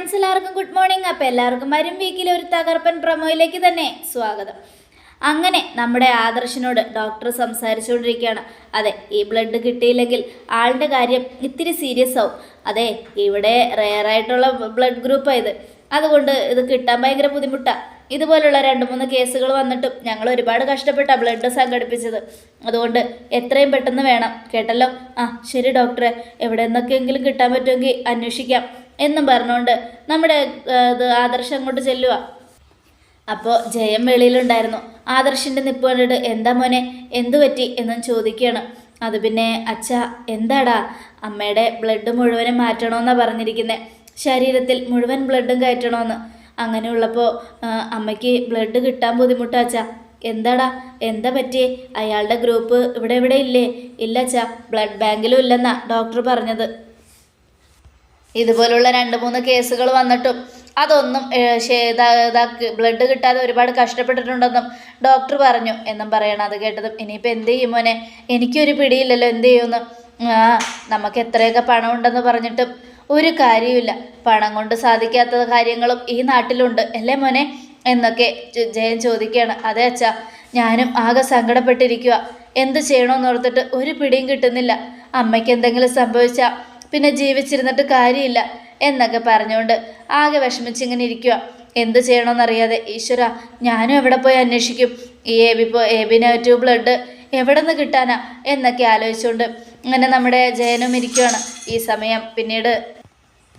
Friends എല്ലാവർക്കും good morning അപ്പോൾ എല്ലാവർക്കും വരും വീക്കിലെ ഒരു തകർപ്പൻ പ്രൊമോയിലേക്ക് തന്നെ സ്വാഗതം. അങ്ങനെ നമ്മുടെ ആദർശിനോട് ഡോക്ടർ സംസാരിച്ചുകൊണ്ടിരിക്കുകയാണ്. അതെ ഈ ബ്ലഡ് കിട്ടിയില്ലെങ്കിൽ ആളുടെ കാര്യം ഇത്തിരി സീരിയസ് ആവും. അതെ ഇവിടെ റെയറായിട്ടുള്ള ബ്ലഡ് ഗ്രൂപ്പാണ് ഇത്. അതുകൊണ്ട് ഇത് കിട്ടാൻ ഭയങ്കര ബുദ്ധിമുട്ടാണ് ഇതുപോലുള്ള രണ്ട് മൂന്ന് കേസുകൾ വന്നിട്ടും ഞങ്ങൾ ഒരുപാട് കഷ്ടപ്പെട്ട ബ്ലഡ് സംഘടിപ്പിച്ചത്. അതുകൊണ്ട് എത്രയും പെട്ടെന്ന് വേണം. കേട്ടല്ലോ? ആ ശരി ഡോക്ടറെ എവിടെ നിന്നൊക്കെയെങ്കിലും കിട്ടാൻ പറ്റുമെങ്കിൽ അന്വേഷിക്കാം. എന്നും പറഞ്ഞുകൊണ്ട് നമ്മുടെ ഇത് ആദർശം അങ്ങോട്ട് ചെല്ലുക അപ്പോൾ ജയം വെളിയിലുണ്ടായിരുന്നു. ആദർശിന്റെ നിപ്പ് കണ്ടിട്ട് എന്താ മോനെ എന്തു പറ്റി? എന്നും ചോദിക്കുകയാണ്. അത് പിന്നെ അച്ഛ എന്താടാ? അമ്മയുടെ ബ്ലഡ് മുഴുവനും മാറ്റണമെന്നാണ് പറഞ്ഞിരിക്കുന്നത് ശരീരത്തിൽ മുഴുവൻ ബ്ലഡും കയറ്റണമെന്ന് അങ്ങനെയുള്ളപ്പോൾ അമ്മയ്ക്ക് ബ്ലഡ് കിട്ടാൻ ബുദ്ധിമുട്ടാ അച്ഛ. എന്താടാ? എന്താ പറ്റിയേ? അയാളുടെ ഗ്രൂപ്പ് ഇവിടെ ഇവിടെ ഇല്ലേ ഇല്ല അച്ഛാ ബ്ലഡ് ബാങ്കിലും ഇല്ലെന്നാ ഡോക്ടർ പറഞ്ഞത്. ഇതുപോലുള്ള രണ്ട് മൂന്ന് കേസുകൾ വന്നിട്ടും അതൊന്നും ഇതാക്കി ബ്ലഡ് കിട്ടാതെ ഒരുപാട് കഷ്ടപ്പെട്ടിട്ടുണ്ടെന്നും ഡോക്ടർ പറഞ്ഞു എന്നും പറയണം. അത് കേട്ടതും ഇനിയിപ്പോൾ എന്ത് ചെയ്യും മോനെ? എനിക്കൊരു പിടിയില്ലല്ലോ എന്ത് ചെയ്യുമെന്ന്? ആ നമുക്ക് എത്രയൊക്കെ പണം ഉണ്ടെന്ന് പറഞ്ഞിട്ടും ഒരു കാര്യമില്ല പണം കൊണ്ട് സാധിക്കാത്ത കാര്യങ്ങളും ഈ നാട്ടിലുണ്ട്. അല്ലേ മോനെ? എന്നൊക്കെ ജയൻ ചോദിക്കുകയാണ്. അതെ അച്ഛാ ഞാനും ആകെ സങ്കടപ്പെട്ടിരിക്കുക എന്ത് ചെയ്യണമെന്ന് ഓർത്തിട്ട് ഒരു പിടിയും കിട്ടുന്നില്ല. അമ്മയ്ക്ക് എന്തെങ്കിലും സംഭവിച്ചാൽ പിന്നെ ജീവിച്ചിരുന്നിട്ട് കാര്യമില്ല എന്നൊക്കെ പറഞ്ഞുകൊണ്ട് ആകെ വിഷമിച്ചിങ്ങനെ ഇരിക്കുക എന്ത് ചെയ്യണമെന്നറിയാതെ ഈശ്വര ഞാനും എവിടെ പോയി അന്വേഷിക്കും? ഈ എ ബി പോ എ ബി നെഗറ്റീവ് ബ്ലഡ് എവിടെ നിന്ന് കിട്ടാനാ? എന്നൊക്കെ ആലോചിച്ചുകൊണ്ട് അങ്ങനെ നമ്മുടെ ജയനും ഇരിക്കുകയാണ് ഈ സമയം പിന്നീട്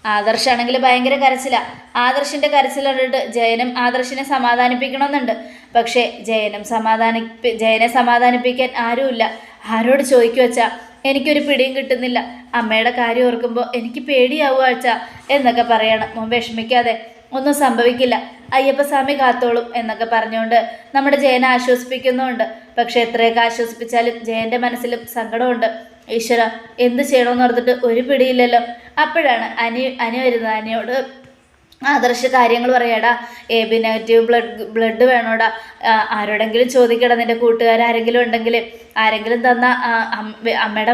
ആദർശാണെങ്കിൽ ഭയങ്കര കരച്ചിലാണ് ആദർശിന്റെ കരച്ചിലിട്ട് ജയനും ആദർശിനെ സമാധാനിപ്പിക്കണമെന്നുണ്ട് പക്ഷേ ജയനും സമാധാനിപ്പി ജയനെ സമാധാനിപ്പിക്കാൻ ആരുമില്ല. ആരോട് ചോദിക്കുക വെച്ചാ എനിക്കൊരു പിടിയും കിട്ടുന്നില്ല. അമ്മയുടെ കാര്യം ഓർക്കുമ്പോൾ എനിക്ക് പേടിയാവുക അച്ഛാ എന്നൊക്കെ പറയണം. മോൻ വിഷമിക്കാതെ. ഒന്നും സംഭവിക്കില്ല. അയ്യപ്പസ്വാമി കാത്തോളും എന്നൊക്കെ പറഞ്ഞുകൊണ്ട് നമ്മുടെ ജയനെ ആശ്വസിപ്പിക്കുന്നുമുണ്ട്. പക്ഷെ എത്രയൊക്കെ ആശ്വസിപ്പിച്ചാലും ജയന്റെ മനസ്സിലും സങ്കടമുണ്ട്. ഈശ്വര എന്ത് ചെയ്യണമെന്ന് ഓർത്തിട്ട് ഒരു പിടിയില്ലല്ലോ. അപ്പോഴാണ് അനി അനി വരുന്നത് അനിയോട്. ആദർശ കാര്യങ്ങൾ പറയാടാ. A B negative blood blood വേണോടാ. ആരോടെങ്കിലും ചോദിക്കടാ നിന്റെ കൂട്ടുകാരാരെങ്കിലും ഉണ്ടെങ്കിൽ ആരെങ്കിലും തന്ന അമ്മയുടെ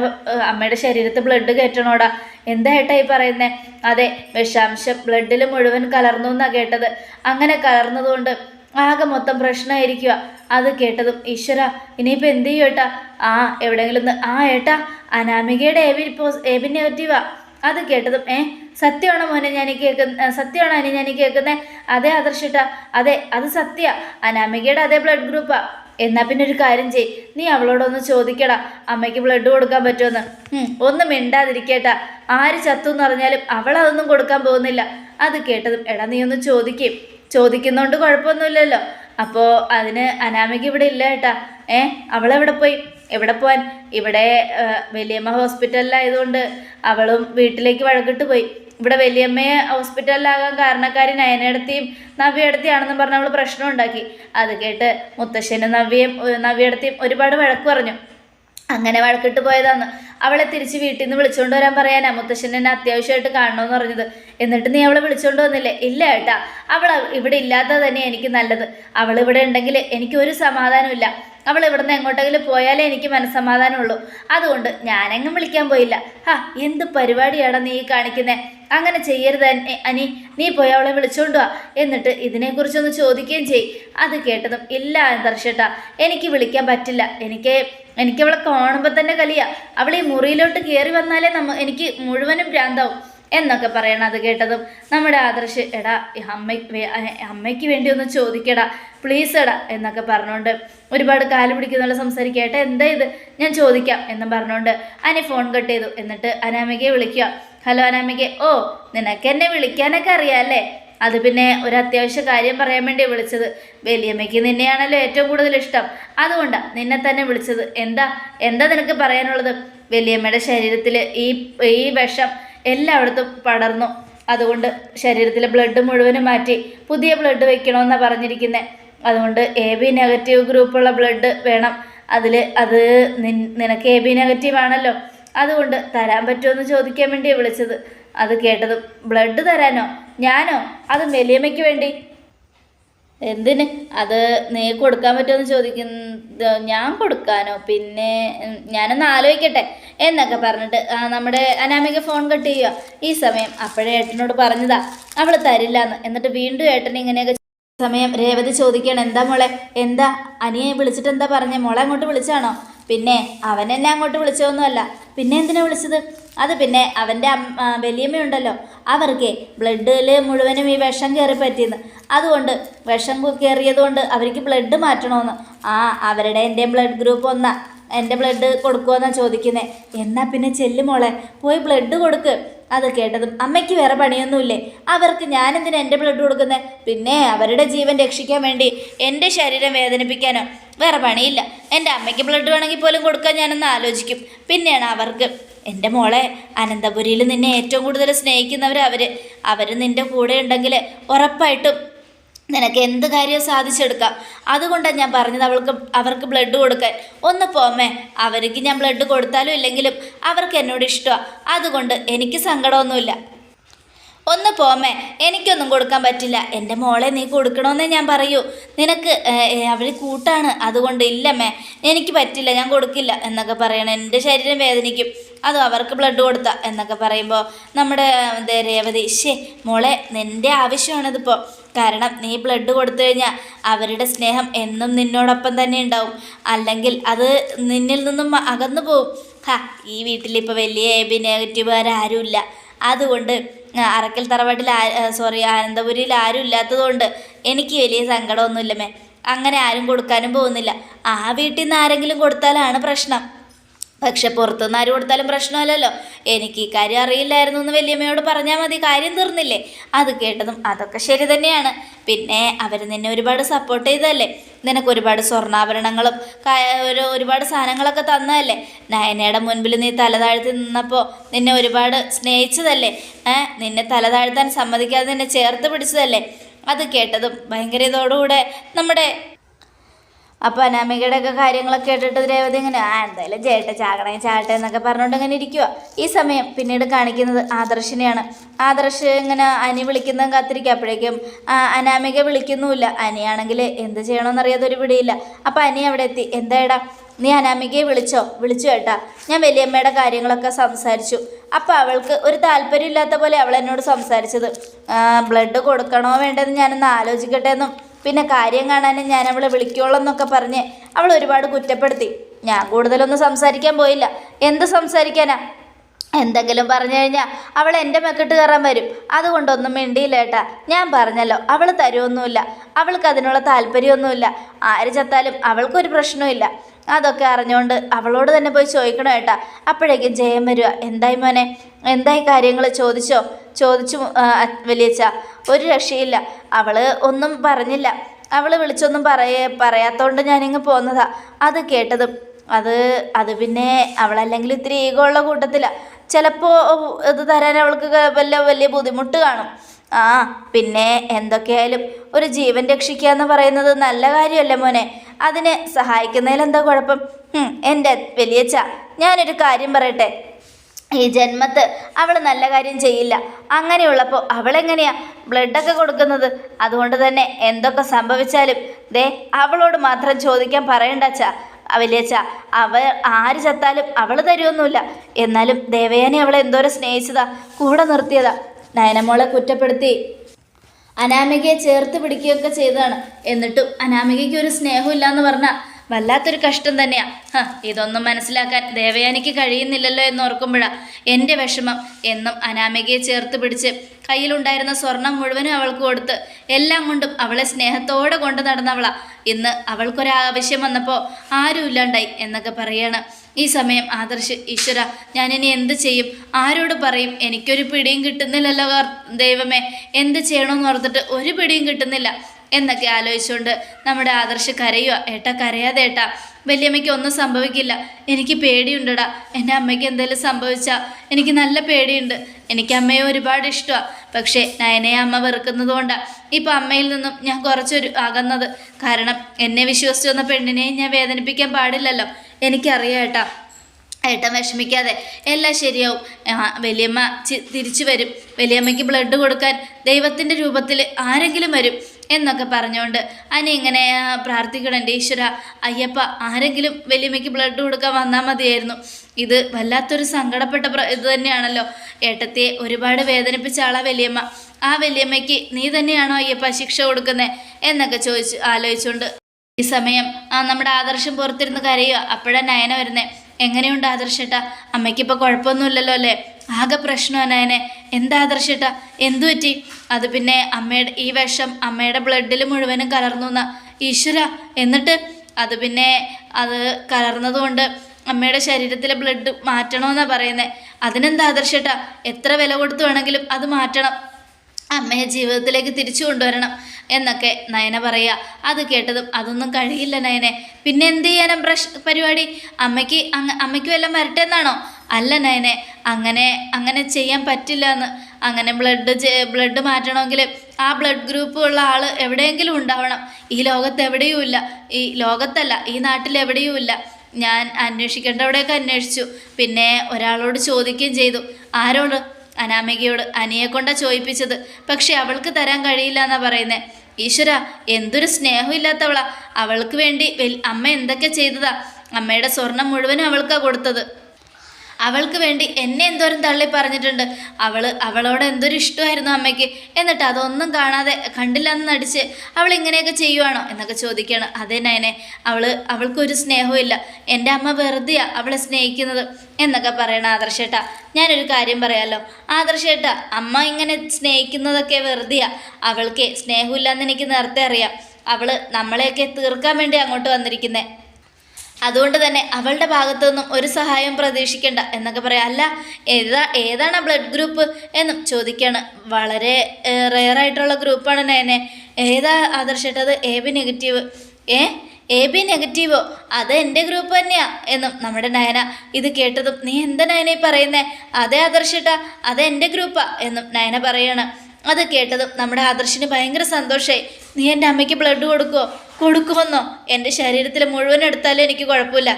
അമ്മയുടെ ശരീരത്തിൽ ബ്ലഡ് കയറ്റണോടാ. എന്താ ഏട്ടാ ഈ പറയുന്നേ? അതെ വിഷാംശം ബ്ലഡിൽ മുഴുവൻ കലർന്നു എന്നാണ് കേട്ടത്. അങ്ങനെ കലർന്നതുകൊണ്ട് ആകെ മൊത്തം പ്രശ്നമായിരിക്കുക അത് കേട്ടതും ഈശ്വര ഇനിയിപ്പോൾ എന്ത് ചെയ്യും ഏട്ടാ? ആ എവിടെയെങ്കിലും ആ ഏട്ടാ അനാമികയുടെ A B pos A B നെഗറ്റീവാ അത് കേട്ടതും ഏ സത്യമാണോ മോനെ ഞാൻ കേൾക്കുന്ന സത്യമാണോ അനി ഞാൻ കേൾക്കുന്നത് അതെ ആദർശിട്ട അതെ അത് സത്യ. അനാമികയുടെ അതേ ബ്ലഡ് ഗ്രൂപ്പാ എന്നാ പിന്നെ ഒരു കാര്യം ചെയ് നീ അവളോടൊന്ന് ചോദിക്കടാ അമ്മയ്ക്ക് ബ്ലഡ് കൊടുക്കാൻ പറ്റുമെന്ന് ഒന്നും മിണ്ടാതിരിക്കേട്ടാ. ആര് ചത്തു എന്ന് പറഞ്ഞാലും അവൾ അതൊന്നും കൊടുക്കാൻ പോകുന്നില്ല. അത് കേട്ടതും എടാ നീ ഒന്ന് ചോദിക്കും. ചോദിക്കുന്നോണ്ട് കുഴപ്പമൊന്നുമില്ലല്ലോ. അപ്പോ അതിന് അനാമിക ഇവിടെ ഇല്ല ഏട്ടാ ഏ അവളെവിടെ പോയി? എവിടെ പോവാൻ? ഇവിടെ വലിയമ്മ ഹോസ്പിറ്റലിലായതുകൊണ്ട് അവളും വീട്ടിലേക്ക് വഴക്കിട്ട് പോയി. ഇവിടെ വലിയമ്മയെ ഹോസ്പിറ്റലിലാകാൻ കാരണക്കാരി നയനടത്തിയും നവ്യടത്തിയാണെന്നും പറഞ്ഞ് അവൾ പ്രശ്നം ഉണ്ടാക്കി അത് കേട്ട് മുത്തശ്ശനും നവ്യയും നവ്യടത്തിയും ഒരുപാട് വഴക്ക് പറഞ്ഞു. അങ്ങനെ വഴക്കിട്ട് പോയതാന്ന് അവളെ തിരിച്ച് വീട്ടിൽ നിന്ന് വിളിച്ചുകൊണ്ട് വരാൻ പറയാനാ മുത്തശ്ശൻ എന്നെ അത്യാവശ്യമായിട്ട് കാണണമെന്ന് പറഞ്ഞത്. എന്നിട്ട് നീ അവളെ വിളിച്ചുകൊണ്ട് വന്നില്ലേ? ഇല്ല ഏട്ടാ അവൾ ഇവിടെ ഇല്ലാത്ത തന്നെ എനിക്ക് നല്ലത്. അവൾ ഇവിടെ ഉണ്ടെങ്കിൽ എനിക്ക് ഒരു സമാധാനമില്ല അവൾ ഇവിടുന്ന് എങ്ങോട്ടെങ്കിലും പോയാലേ എനിക്ക് മനസ്സമാധാനമുള്ളൂ. അതുകൊണ്ട് ഞാനെങ്ങും വിളിക്കാൻ പോയില്ല. ഹാ എന്ത് പരിപാടിയാണ് നീ കാണിക്കുന്നേ? അങ്ങനെ ചെയ്യരുത് അനി- നീ പോയി അവളെ വിളിച്ചോണ്ട് വാ. എന്നിട്ട് ഇതിനെക്കുറിച്ചൊന്ന് ചോദിക്കുകയും ചെയ്. അത് കേട്ടതും ഇല്ല ദർശട്ട എനിക്ക് വിളിക്കാൻ പറ്റില്ല. എനിക്ക് എനിക്ക് അവളെ കാണുമ്പോൾ തന്നെ കലിയ. അവൾ ഈ മുറിയിലോട്ട് കയറി വന്നാലേ നമ്മ എനിക്ക് മുഴുവനും ഭ്രാന്താവും. എന്നൊക്കെ പറയണം അത് കേട്ടതും നമ്മുടെ ആദർശ് എടാ അമ്മ അമ്മയ്ക്ക് വേണ്ടി ഒന്ന് ചോദിക്കടാ പ്ലീസ് എടാ എന്നൊക്കെ പറഞ്ഞുകൊണ്ട് ഒരുപാട് കാലം പിടിക്കുന്നുള്ള സംസാരിക്കട്ടെ എന്താ ഇത്? ഞാൻ ചോദിക്കാം എന്ന് പറഞ്ഞുകൊണ്ട് അനി ഫോൺ കട്ട് ചെയ്തു. എന്നിട്ട് അനാമികയെ വിളിക്കുക. ഹലോ അനാമികയെ ഓ നിനക്ക് എന്നെ വിളിക്കാനൊക്കെ അറിയാമല്ലേ അത് പിന്നെ ഒരു അത്യാവശ്യ കാര്യം പറയാൻ വേണ്ടി വിളിച്ചത്. വലിയമ്മയ്ക്ക് നിന്നെയാണല്ലോ ഏറ്റവും കൂടുതൽ ഇഷ്ടം. അതുകൊണ്ടാണ് നിന്നെ തന്നെ വിളിച്ചത്. എന്താ എന്താ നിനക്ക് പറയാനുള്ളത്? വലിയമ്മയുടെ ശരീരത്തിൽ ഈ ഈ വിഷം എല്ലായിടത്തും പടർന്നു. അതുകൊണ്ട് ശരീരത്തിലെ ബ്ലഡ് മുഴുവനും മാറ്റി പുതിയ ബ്ലഡ് വെക്കണമെന്നാണ് പറഞ്ഞിരിക്കുന്നത് അതുകൊണ്ട് എ ബി നെഗറ്റീവ് ഗ്രൂപ്പുള്ള ബ്ലഡ് വേണം. അതിൽ അത് നിനക്ക് എ ബി നെഗറ്റീവ് ആണല്ലോ. അതുകൊണ്ട് തരാൻ പറ്റുമെന്ന് ചോദിക്കാൻ വേണ്ടിയാണ് വിളിച്ചത്. അത് കേട്ടതും ബ്ലഡ് തരാനോ? ഞാനോ? അത് വലിയമ്മയ്ക്ക് വേണ്ടി? എന്തിന്? അത് നീ കൊടുക്കാൻ പറ്റുമെന്ന് ചോദിക്കുന്ന ഞാൻ കൊടുക്കാനോ? പിന്നെ ഞാനൊന്ന് ആലോചിക്കട്ടെ എന്നൊക്കെ പറഞ്ഞിട്ട് നമ്മുടെ അനാമിക ഫോൺ കട്ട് ചെയ്യുക ഈ സമയം അപ്പോഴേ ഏട്ടനോട് പറഞ്ഞതാ. അവൾ തരില്ലാന്ന്. എന്നിട്ട് വീണ്ടും ഏട്ടൻ ഇങ്ങനെയൊക്കെ സമയം രേവതി ചോദിക്കണം എന്താ മോളെ? എന്താ? അനിയെ വിളിച്ചിട്ട് എന്താ പറഞ്ഞേ? മോളെ അങ്ങോട്ട് വിളിച്ചാണോ? പിന്നെ അവനെന്നെ എന്നെ അങ്ങോട്ട് വിളിച്ചതൊന്നുമല്ല. പിന്നെ എന്തിനാ വിളിച്ചത്? അത് പിന്നെ അവന്റെ വലിയമ്മയുണ്ടല്ലോ. അവർക്ക് ബ്ലഡിൽ മുഴുവനും ഈ വിഷം കയറി പറ്റിയെന്ന്. അതുകൊണ്ട് വിഷം കയറിയത് കൊണ്ട് അവർക്ക് ബ്ലഡ് മാറ്റണമെന്ന് ആ അവരുടെ എന്റെ ബ്ലഡ് ഗ്രൂപ്പ് ഒന്നാ എന്റെ ബ്ലഡ് കൊടുക്കുമെന്നാണ് ചോദിക്കുന്നത് എന്നാൽ പിന്നെ ചെല്ലുമോളെ പോയി ബ്ലഡ് കൊടുക്ക്. അത് കേട്ടതും അമ്മയ്ക്ക് വേറെ പണിയൊന്നുമില്ലേ? അവർക്ക് ഞാനെന്തിനാ എന്റെ ബ്ലഡ് കൊടുക്കുന്നത് പിന്നെ അവരുടെ ജീവൻ രക്ഷിക്കാൻ വേണ്ടി എന്റെ ശരീരം വേദനിപ്പിക്കാനോ? വേറെ പണിയില്ല. എന്റെ അമ്മയ്ക്ക് ബ്ലഡ് വേണമെങ്കിൽ പോലും കൊടുക്കാൻ ഞാനൊന്ന് ആലോചിക്കും. പിന്നെയാണ് അവർക്ക് എന്റെ മോളെ അനന്തപുരിയിൽ നിന്നെ ഏറ്റവും കൂടുതൽ സ്നേഹിക്കുന്നവർ അവർ അവർ നിന്റെ കൂടെ ഉണ്ടെങ്കിൽ ഉറപ്പായിട്ടും നിനക്ക് എന്ത് കാര്യവും സാധിച്ചെടുക്കാം. അതുകൊണ്ടാണ് ഞാൻ പറഞ്ഞത് അവൾക്ക് അവർക്ക് ബ്ലഡ് കൊടുക്കാൻ. ഒന്ന് പോമേ അവർക്ക് ഞാൻ ബ്ലഡ് കൊടുത്താലും ഇല്ലെങ്കിലും അവർക്ക് എന്നോട് ഇഷ്ടമാണ് അതുകൊണ്ട് എനിക്ക് സങ്കടമൊന്നുമില്ല. ഒന്ന് പോമേ എനിക്കൊന്നും കൊടുക്കാൻ പറ്റില്ല. എന്റെ മോളെ നീ കൊടുക്കണമെന്നേ ഞാൻ പറയൂ. നിനക്ക് അവൾ കൂട്ടാണ്. അതുകൊണ്ട് ഇല്ലമ്മേ എനിക്ക് പറ്റില്ല ഞാൻ കൊടുക്കില്ല എന്നൊക്കെ പറയണം. എന്റെ ശരീരം വേദനിക്കും. അതും അവർക്ക് ബ്ലഡ് കൊടുത്ത എന്നൊക്കെ പറയുമ്പോൾ നമ്മുടെ രേവതി ശേ മോളെ നിന്റെ ആവശ്യമാണിതിപ്പോൾ കാരണം നീ ബ്ലഡ് കൊടുത്തു കഴിഞ്ഞാൽ അവരുടെ സ്നേഹം എന്നും നിന്നോടൊപ്പം തന്നെ ഉണ്ടാവും. അല്ലെങ്കിൽ അത് നിന്നിൽ നിന്നും അകന്നു പോവും. ഹാ ഈ വീട്ടിലിപ്പോൾ വലിയ എ ബി നെഗറ്റീവുകാരും അതുകൊണ്ട് അറക്കൽ തറവാട്ടിൽ സോറി ആനന്ദപുരിയിൽ ആരും ഇല്ലാത്തതുകൊണ്ട് എനിക്ക് വലിയ സങ്കടമൊന്നുമില്ലമേ അങ്ങനെ ആരും കൊടുക്കാനും പോകുന്നില്ല. ആ വീട്ടിൽ നിന്ന് ആരെങ്കിലും കൊടുത്താലാണ് പ്രശ്നം. പക്ഷെ പുറത്തുനിന്ന് ആര് കൊടുത്താലും പ്രശ്നമല്ലല്ലോ. എനിക്ക് ഈ കാര്യം അറിയില്ലായിരുന്നു എന്ന് വലിയമ്മയോട് പറഞ്ഞാൽ മതി. കാര്യം തീർന്നില്ലേ? അത് കേട്ടതും അതൊക്കെ ശരി തന്നെയാണ്. പിന്നെ അവർ നിന്നെ ഒരുപാട് സപ്പോർട്ട് ചെയ്തതല്ലേ? നിനക്ക് ഒരുപാട് സ്വർണാഭരണങ്ങളും ഒരു ഒരുപാട് സാധനങ്ങളൊക്കെ തന്നതല്ലേ? നയനയുടെ മുൻപിൽ നീ തലതാഴ്ത്തി നിന്നപ്പോൾ നിന്നെ ഒരുപാട് സ്നേഹിച്ചതല്ലേ? നിന്നെ തലതാഴ്ത്താൻ സമ്മതിക്കാതെ നിന്നെ ചേർത്ത് പിടിച്ചതല്ലേ? അത് കേട്ടതും ഭയങ്കര ഇതോടുകൂടെ നമ്മുടെ അപ്പോൾ അനാമികയുടെ ഒക്കെ കാര്യങ്ങളൊക്കെ കേട്ടിട്ട് രേവതി ഇങ്ങനെ ആ എന്തായാലും ചേട്ട ചാകണേ ചാട്ടെ എന്നൊക്കെ പറഞ്ഞുകൊണ്ട് ഇങ്ങനെ ഇരിക്കുക ഈ സമയം പിന്നീട് കാണിക്കുന്നത് ആദർശിനെയാണ്. ആദർശ് ഇങ്ങനെ അനി വിളിക്കുന്ന കാത്തിരിക്കുക അപ്പോഴേക്കും അനാമിക വിളിക്കുന്നുമില്ല. അനിയാണെങ്കിൽ എന്ത് ചെയ്യണമെന്നറിയാതെ ഒരു പിടിയില്ല. അപ്പോൾ അനി അവിടെ എത്തി. എന്തായടാ നീ അനാമികയെ വിളിച്ചോ? വിളിച്ചു കേട്ടാ ഞാൻ വലിയമ്മയുടെ കാര്യങ്ങളൊക്കെ സംസാരിച്ചു. അപ്പോൾ അവൾക്ക് ഒരു താല്പര്യമില്ലാത്ത പോലെ അവൾ എന്നോട് സംസാരിച്ചത്. ബ്ലഡ് കൊടുക്കണോ വേണ്ടതെന്ന് ഞാനൊന്ന് ആലോചിക്കട്ടെ എന്നും പിന്നെ കാര്യം കാണാനും ഞാൻ അവളെ വിളിക്കോളം എന്നൊക്കെ പറഞ്ഞ് അവൾ ഒരുപാട് കുറ്റപ്പെടുത്തി. ഞാൻ കൂടുതലൊന്നും സംസാരിക്കാൻ പോയില്ല. എന്ത് സംസാരിക്കാനാ? എന്തെങ്കിലും പറഞ്ഞു കഴിഞ്ഞാൽ അവൾ എന്റെ മെക്കിട്ട് കയറാൻ വരും. അതുകൊണ്ടൊന്നും മിണ്ടിയില്ല ഏട്ടാ. ഞാൻ പറഞ്ഞല്ലോ അവൾ തരുമൊന്നുമില്ല അവൾക്ക് അതിനുള്ള താല്പര്യമൊന്നുമില്ല. ആര് ചത്താലും അവൾക്കൊരു പ്രശ്നവുമില്ല. അതൊക്കെ അറിഞ്ഞുകൊണ്ട് അവളോട് തന്നെ പോയി ചോദിക്കണം കേട്ടാ അപ്പോഴേക്കും ജയം വരിക എന്തായി മോനെ? എന്തായി കാര്യങ്ങൾ? ചോദിച്ചോ? ചോദിച്ചു വലിയച്ച ഒരു രക്ഷയില്ല. അവൾ ഒന്നും പറഞ്ഞില്ല. അവൾ വിളിച്ചൊന്നും പറയ പറയാത്തോണ്ട് ഞാനിങ്ങ് പോന്നതാ. അത് കേട്ടതും അത് അത് പിന്നെ അവളല്ലെങ്കിൽ ഇത്തിരി ഈഗോ ഉള്ള കൂട്ടത്തില. ചിലപ്പോ ഇത് തരാൻ അവൾക്ക് വല്ല വലിയ ബുദ്ധിമുട്ട് കാണും. ആ പിന്നെ എന്തൊക്കെയായാലും ഒരു ജീവൻ രക്ഷിക്കുക എന്ന് പറയുന്നത് നല്ല കാര്യമല്ലേ മോനെ? അതിനെ സഹായിക്കുന്നതിൽ എന്താ കുഴപ്പം? എന്റെ വലിയച്ഛ ഞാനൊരു കാര്യം പറയട്ടെ. ഈ ജന്മത്ത് അവൾ നല്ല കാര്യം ചെയ്യില്ല. അങ്ങനെയുള്ളപ്പോൾ അവളെങ്ങനെയാ ബ്ലഡൊക്കെ കൊടുക്കുന്നത്? അതുകൊണ്ട് തന്നെ എന്തൊക്കെ സംഭവിച്ചാലും ദേ അവളോട് മാത്രം ചോദിക്കാൻ പറയണ്ട പറയണ്ടച്ചാ വലിയച്ച അവ ആര് ചത്താലും അവൾ തരുമൊന്നുമില്ല എന്നാലും ദേവയാനെ അവളെ എന്തോരം സ്നേഹിച്ചതാ കൂടെ നിർത്തിയതാ. നയനമോളെ കുറ്റപ്പെടുത്തി. അനാമികയെ ചേർത്ത് പിടിക്കുകയൊക്കെ ചെയ്തതാണ്. എന്നിട്ടും അനാമികയ്ക്ക് ഒരു സ്നേഹമില്ല എന്ന് പറഞ്ഞ വല്ലാത്തൊരു കഷ്ടം തന്നെയാ. ഇതൊന്നും മനസ്സിലാക്കാൻ ദേവയാനിക്ക് കഴിയുന്നില്ലല്ലോ എന്ന് ഓർക്കുമ്പോഴാ എന്റെ വിഷമം. എന്നും അനാമികയെ ചേർത്ത് പിടിച്ച് കയ്യിലുണ്ടായിരുന്ന സ്വർണം മുഴുവനും അവൾക്ക് കൊടുത്ത് എല്ലാം കൊണ്ടും അവളെ സ്നേഹത്തോടെ കൊണ്ടു നടന്നവളാ. ഇന്ന് അവൾക്കൊരാവശ്യം വന്നപ്പോൾ ആരും ഇല്ലാണ്ടായി എന്നൊക്കെ പറയാണ്. ഈ സമയം ആദർശ് ഈശ്വര ഞാനിനി എന്ത് ചെയ്യും? ആരോട് പറയും? എനിക്കൊരു പിടിയും കിട്ടുന്നില്ലല്ലോ ദൈവമേ. എന്ത് ചെയ്യണമെന്ന് ഓർത്തിട്ട് ഒരു പിടിയും കിട്ടുന്നില്ല. എന്നൊക്കെ ആലോചിച്ചുകൊണ്ട് നമ്മുടെ ആദർശ് കരയുക ഏട്ടാ കരയാതെ ഏട്ടാ. വലിയമ്മയ്ക്ക് ഒന്നും സംഭവിക്കില്ല. എനിക്ക് പേടിയുണ്ടടാ. എന്റെ അമ്മയ്ക്ക് എന്തെങ്കിലും സംഭവിച്ചാൽ എനിക്ക് നല്ല പേടിയുണ്ട്. എനിക്ക് അമ്മയെ ഒരുപാട് ഇഷ്ടമാണ് പക്ഷേ നയനയെ അമ്മ വെറുക്കുന്നത് കൊണ്ടാണ് ഇപ്പം അമ്മയിൽ നിന്നും ഞാൻ കുറച്ചൊരു അകന്നത്. കാരണം എന്നെ വിശ്വസിച്ചു വന്ന പെണ്ണിനെയും ഞാൻ വേദനിപ്പിക്കാൻ പാടില്ലല്ലോ. എനിക്കറിയാം ഏട്ടാ. ഏട്ടൻ വിഷമിക്കാതെ എല്ലാം ശരിയാവും. വലിയമ്മ തിരിച്ചു വരും. വലിയമ്മയ്ക്ക് ബ്ലഡ് കൊടുക്കാൻ ദൈവത്തിന്റെ രൂപത്തിൽ ആരെങ്കിലും വരും. എന്നൊക്കെ പറഞ്ഞുകൊണ്ട് അനി ഇങ്ങനെ പ്രാർത്ഥിക്കണം ഈശ്വര അയ്യപ്പ ആരെങ്കിലും വലിയമ്മയ്ക്ക് ബ്ലഡ് കൊടുക്കാൻ വന്നാൽ മതിയായിരുന്നു. ഇത് വല്ലാത്തൊരു സങ്കടപ്പെട്ട ഇത് തന്നെയാണല്ലോ. ഏട്ടത്തിയെ ഒരുപാട് വേദനിപ്പിച്ച ആളാ വലിയമ്മ. ആ വലിയമ്മയ്ക്ക് നീ തന്നെയാണോ അയ്യപ്പ ശിക്ഷ കൊടുക്കുന്നത് എന്നൊക്കെ ചോദിച്ചു ആലോചിച്ചുകൊണ്ട് ഈ സമയം ആ നമ്മുടെ ആദർശം പുറത്തിരുന്ന് കരയുക അപ്പോഴാണ് നയന വരുന്നേ. എങ്ങനെയുണ്ട് ആദർശേട്ടാ? അമ്മയ്ക്കിപ്പോൾ കുഴപ്പമൊന്നുമില്ലല്ലോ അല്ലേ? ആകെ പ്രശ്നമാണ് നയനെ. എന്താ ആദർശേട്ടാ എന്തു പറ്റി? അത് പിന്നെ അമ്മയുടെ ഈ വിഷം അമ്മയുടെ ബ്ലഡിൽ മുഴുവനും കലർന്നു എന്ന. ഈശ്വര എന്നിട്ട്? അത് പിന്നെ അത് കലർന്നതുകൊണ്ട് അമ്മയുടെ ശരീരത്തിലെ ബ്ലഡ് മാറ്റണമെന്നാണ് പറയുന്നത് അതിനെന്താ ആദർശേട്ടാ എത്ര വില കൊടുത്തു വേണമെങ്കിലും അത് മാറ്റണം. അമ്മയെ ജീവിതത്തിലേക്ക് തിരിച്ചു കൊണ്ടുവരണം എന്നൊക്കെ നയന പറയുക. അത് കേട്ടതും അതൊന്നും കഴിയില്ല നയനെ. പിന്നെ എന്ത് ചെയ്യാനും പ്രശ് പരിപാടി? അമ്മയ്ക്ക് അമ്മയ്ക്ക് വല്ലതും വരട്ടെ എന്നാണോ? അല്ല നയനെ അങ്ങനെ അങ്ങനെ ചെയ്യാൻ പറ്റില്ല എന്ന് അങ്ങനെ ബ്ലഡ് ബ്ലഡ് മാറ്റണമെങ്കിൽ ആ ബ്ലഡ് ഗ്രൂപ്പ് ഉള്ള ആൾ എവിടെയെങ്കിലും ഉണ്ടാവണം. ഈ ലോകത്ത് എവിടെയും ഇല്ല ഈ ലോകത്തല്ല ഈ നാട്ടിൽ എവിടെയും ഇല്ല ഞാൻ അന്വേഷിക്കേണ്ടവിടെയൊക്കെ അന്വേഷിച്ചു. പിന്നെ ഒരാളോട് ചോദിക്കുകയും ചെയ്തു. ആരോട്? അനാമികയോട് അനിയെ കൊണ്ടാ ചോദിപ്പിച്ചത്. പക്ഷെ അവൾക്ക് തരാൻ കഴിയില്ല എന്നാ പറയുന്നത് ഈശ്വര എന്തൊരു സ്നേഹമില്ലാത്തവളാ. അവൾക്ക് വേണ്ടി അമ്മ എന്തൊക്കെ ചെയ്തതാ? അമ്മയുടെ സ്വർണം മുഴുവനും അവൾക്കാ കൊടുത്തത്. അവൾക്ക് വേണ്ടി എന്നെ എന്തോരം തള്ളി പറഞ്ഞിട്ടുണ്ട്. അവൾ അവളോട് എന്തൊരു ഇഷ്ടമായിരുന്നു അമ്മയ്ക്ക്. എന്നിട്ട് അതൊന്നും കാണാതെ കണ്ടില്ല എന്ന് നടിച്ച് അവൾ ഇങ്ങനെയൊക്കെ ചെയ്യുവാണോ എന്നൊക്കെ ചോദിക്കുകയാണ്. അതേ നയനെ അവൾ അവൾക്കൊരു സ്നേഹവും ഇല്ല എന്റെ അമ്മ വെറുതെയാണ് അവളെ സ്നേഹിക്കുന്നത് എന്നൊക്കെ പറയണ ആദർശേട്ട ഞാനൊരു കാര്യം പറയാമല്ലോ ആദർശേട്ട അമ്മ ഇങ്ങനെ സ്നേഹിക്കുന്നതൊക്കെ വെറുതെയാ. അവൾക്ക് സ്നേഹമില്ലാന്ന് എനിക്ക് നേരത്തെ അറിയാം. അവൾ നമ്മളെയൊക്കെ തീർക്കാൻ വേണ്ടി അങ്ങോട്ട് വന്നിരിക്കുന്നേ. അതുകൊണ്ട് തന്നെ അവളുടെ ഭാഗത്തു നിന്നും ഒരു സഹായം പ്രതീക്ഷിക്കേണ്ട എന്നൊക്കെ പറയാം. അല്ല ഏതാ ഏതാണ് ബ്ലഡ് ഗ്രൂപ്പ് എന്നും ചോദിക്കുകയാണ് വളരെ റെയർ ആയിട്ടുള്ള ഗ്രൂപ്പാണ് നയനെ. ഏതാ ആദർശിട്ടത് എ ബി നെഗറ്റീവ് ഏ? എ ബി നെഗറ്റീവോ അത് എന്റെ ഗ്രൂപ്പ് തന്നെയാ എന്നും നമ്മുടെ നയന ഇത് കേട്ടതും നീ എന്താ നയന ഈ പറയുന്നേ? അതേ ആദർശേട്ടാ അത് എന്റെ ഗ്രൂപ്പാ എന്നും നയന പറയാണ്. അത് കേട്ടതും നമ്മുടെ ആദർശിന് ഭയങ്കര സന്തോഷമായി നീ എന്റെ അമ്മയ്ക്ക് ബ്ലഡ് കൊടുക്കുമോ കൊടുക്കുമെന്നോ? എന്റെ ശരീരത്തിൽ മുഴുവൻ എടുത്താലും എനിക്ക് കുഴപ്പമില്ല.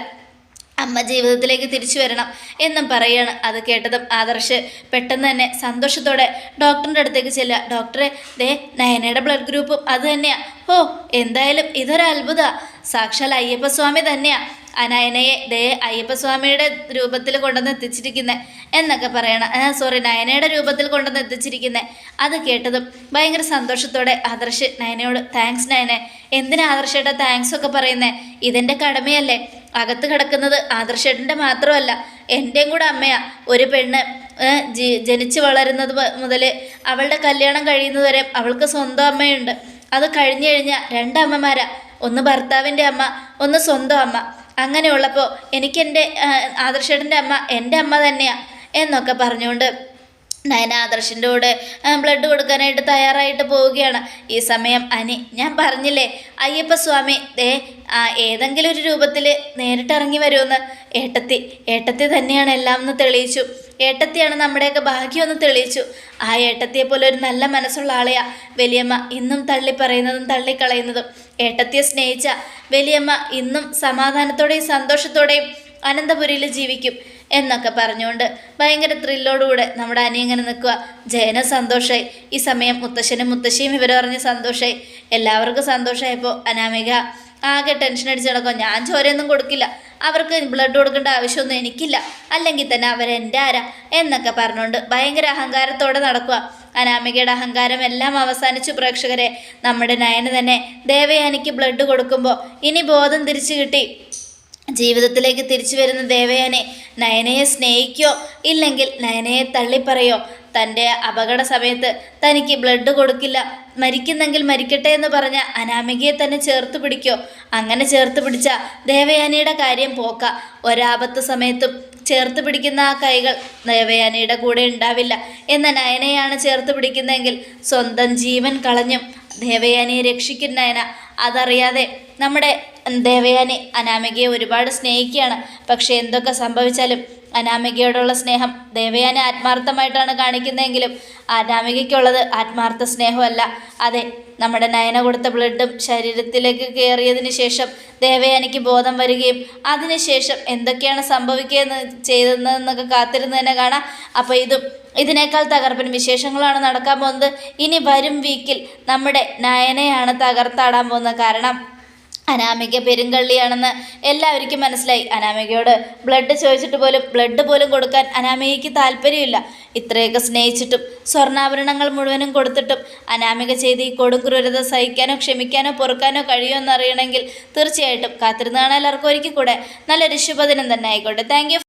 അമ്മ ജീവിതത്തിലേക്ക് തിരിച്ചു വരണം എന്നും പറയാണ്. അത് കേട്ടതും ആദർശ് പെട്ടെന്ന് തന്നെ സന്തോഷത്തോടെ ഡോക്ടറിന്റെ അടുത്തേക്ക് ചെല്ലുക. ഡോക്ടറെ ദേ നയനയുടെ ബ്ലഡ് ഗ്രൂപ്പും അത് തന്നെയാണ് ഓ എന്തായാലും ഇതൊരത്ഭുത സാക്ഷാൽ അയ്യപ്പസ്വാമി തന്നെയാ. ആ നയനയെ ദേ അയ്യപ്പസ്വാമിയുടെ രൂപത്തിൽ കൊണ്ടുവന്ന് എത്തിച്ചിരിക്കുന്നത് എന്നൊക്കെ പറയണം സോറി നയനയുടെ രൂപത്തിൽ കൊണ്ടുവന്ന് എത്തിച്ചിരിക്കുന്നത് അത് കേട്ടതും ഭയങ്കര സന്തോഷത്തോടെ ആദർശ് നയനയോട് താങ്ക്സ് നയനെ. എന്തിനാ ആദർശയുടെ താങ്ക്സ് ഒക്കെ പറയുന്നേ? ഇതെന്റെ കടമയല്ലേ. അകത്ത് കിടക്കുന്നത് ആദർശേട്ടന്റെ മാത്രമല്ല എന്റെയും കൂടെ അമ്മയാ. ഒരു പെണ്ണ് ജി- ജനിച്ച് വളരുന്നത് മുതൽ അവളുടെ കല്യാണം കഴിയുന്നതുവരെ അവൾക്ക് സ്വന്തം അമ്മയുണ്ട്. അത് കഴിഞ്ഞു കഴിഞ്ഞാൽ രണ്ടമ്മമാരാ. ഒന്ന് ഭർത്താവിന്റെ അമ്മ ഒന്ന് സ്വന്തം അമ്മ. അങ്ങനെയുള്ളപ്പോൾ എനിക്കെന്റെ ആദർശേട്ടന്റെ അമ്മ എന്റെ അമ്മ തന്നെയാണ് എന്നൊക്കെ പറഞ്ഞുകൊണ്ട് നയന ആദർശിന്റെ കൂടെ ബ്ലഡ് കൊടുക്കാനായിട്ട് തയ്യാറായിട്ട് പോവുകയാണ്. ഈ സമയം അനി ഞാൻ പറഞ്ഞില്ലേ അയ്യപ്പസ്വാമി ദേ ഏതെങ്കിലും ഒരു രൂപത്തിൽ നേരിട്ട് ഇറങ്ങി വരുമെന്ന് ഏട്ടത്തി ഏട്ടത്തി തന്നെയാണ് എല്ലാം എന്ന് തെളിയിച്ചു. ഏട്ടത്തിയാണ് നമ്മുടെയൊക്കെ ഭാഗ്യമെന്ന് തെളിയിച്ചു. ആ ഏട്ടത്തിയെ പോലെ ഒരു നല്ല മനസ്സുള്ള ആളെയാ വലിയമ്മ ഇന്നും തള്ളി പറയുന്നതും തള്ളിക്കളയുന്നതും. ഏട്ടത്തിയെ സ്നേഹിച്ച വലിയമ്മ ഇന്നും സമാധാനത്തോടെയും സന്തോഷത്തോടെയും അനന്തപുരിയിൽ ജീവിക്കും എന്നൊക്കെ പറഞ്ഞുകൊണ്ട് ഭയങ്കര ത്രില്ലോടുകൂടെ നമ്മുടെ അനി ഇങ്ങനെ നിൽക്കുക ജയന സന്തോഷമായി ഈ സമയം മുത്തശ്ശനും മുത്തശ്ശിയും ഇവരറിഞ്ഞ് സന്തോഷമായി എല്ലാവർക്കും സന്തോഷമായപ്പോൾ അനാമിക ആകെ ടെൻഷൻ അടിച്ച് നടക്കും ഞാൻ ചോരയൊന്നും കൊടുക്കില്ല. അവർക്ക് ബ്ലഡ് കൊടുക്കേണ്ട ആവശ്യമൊന്നും എനിക്കില്ല. അല്ലെങ്കിൽ തന്നെ അവരെന്റെ ആരാ എന്നൊക്കെ പറഞ്ഞുകൊണ്ട് ഭയങ്കര അഹങ്കാരത്തോടെ നടക്കുക അനാമികയുടെ അഹങ്കാരം എല്ലാം അവസാനിച്ചു പ്രേക്ഷകരെ. നമ്മുടെ നയന് തന്നെ ദേവയാനിക്ക് ബ്ലഡ് കൊടുക്കുമ്പോൾ ഇനി ബോധം തിരിച്ചു കിട്ടി. ജീവിതത്തിലേക്ക് തിരിച്ചു വരുന്ന ദേവയാനെ നയനയെ സ്നേഹിക്കോ? ഇല്ലെങ്കിൽ നയനയെ തള്ളിപ്പറയോ? തന്റെ അപകട സമയത്ത് തനിക്ക് ബ്ലഡ് കൊടുക്കില്ല. മരിക്കുന്നെങ്കിൽ മരിക്കട്ടെ എന്ന് പറഞ്ഞ അനാമികയെ തന്നെ ചേർത്ത് പിടിക്കോ. അങ്ങനെ ചേർത്ത് പിടിച്ച ദേവയാനിയുടെ കാര്യം പോക്ക. ഒരാപത്ത് സമയത്തും ചേർത്ത് പിടിക്കുന്ന ആ കൈകൾ ദേവയാനിയുടെ കൂടെ ഉണ്ടാവില്ല. എന്ന നയനയാണ് ചേർത്ത് പിടിക്കുന്നതെങ്കിൽ സ്വന്തം ജീവൻ കളഞ്ഞും ദേവയാനിയെ രക്ഷിക്കും നയന. അതറിയാതെ നമ്മുടെ ദേവയാനി അനാമികയെ ഒരുപാട് സ്നേഹിക്കുകയാണ്. പക്ഷേ എന്തൊക്കെ സംഭവിച്ചാലും അനാമികയോടുള്ള സ്നേഹം ദേവയാനെ ആത്മാർത്ഥമായിട്ടാണ് കാണിക്കുന്നതെങ്കിലും അനാമികയ്ക്കുള്ളത് ആത്മാർത്ഥ സ്നേഹമല്ല. അതെ നമ്മുടെ നയന കൊടുത്ത ബ്ലഡും ശരീരത്തിലേക്ക് കയറിയതിന് ശേഷം ദേവയാനിക്ക് ബോധം വരികയും അതിനുശേഷം എന്തൊക്കെയാണ് സംഭവിക്കുകയെന്ന് ചെയ്തതെന്നൊക്കെ കാത്തിരുന്ന് തന്നെ കാണാം. അപ്പോൾ ഇതും ഇതിനേക്കാൾ തകർപ്പൻ വിശേഷങ്ങളാണ് നടക്കാൻ പോകുന്നത്. ഇനി വരും വീക്കിൽ നമ്മുടെ നയനയാണ് തകർത്താടാൻ പോകുന്നത് കാരണം അനാമിക പെരുങ്കള്ളിയാണെന്ന് എല്ലാവർക്കും മനസ്സിലായി. അനാമികയോട് ബ്ലഡ് ചോദിച്ചിട്ട് പോലും ബ്ലഡ് പോലും കൊടുക്കാൻ അനാമികയ്ക്ക് താല്പര്യമില്ല. ഇത്രയൊക്കെ സ്നേഹിച്ചിട്ടും സ്വർണാഭരണങ്ങൾ മുഴുവനും കൊടുത്തിട്ടും അനാമിക ചെയ്ത് ഈ കൊടുക്രൂരത സഹിക്കാനോ ക്ഷമിക്കാനോ പൊറുക്കാനോ കഴിയുമെന്നറിയണമെങ്കിൽ തീർച്ചയായിട്ടും കാത്തിരുന്ന് കാണാൻ എല്ലാവർക്കും ഒരിക്കൽ കൂടെ നല്ലൊരു ശുഭദിനം തന്നെ ആയിക്കോട്ടെ. താങ്ക്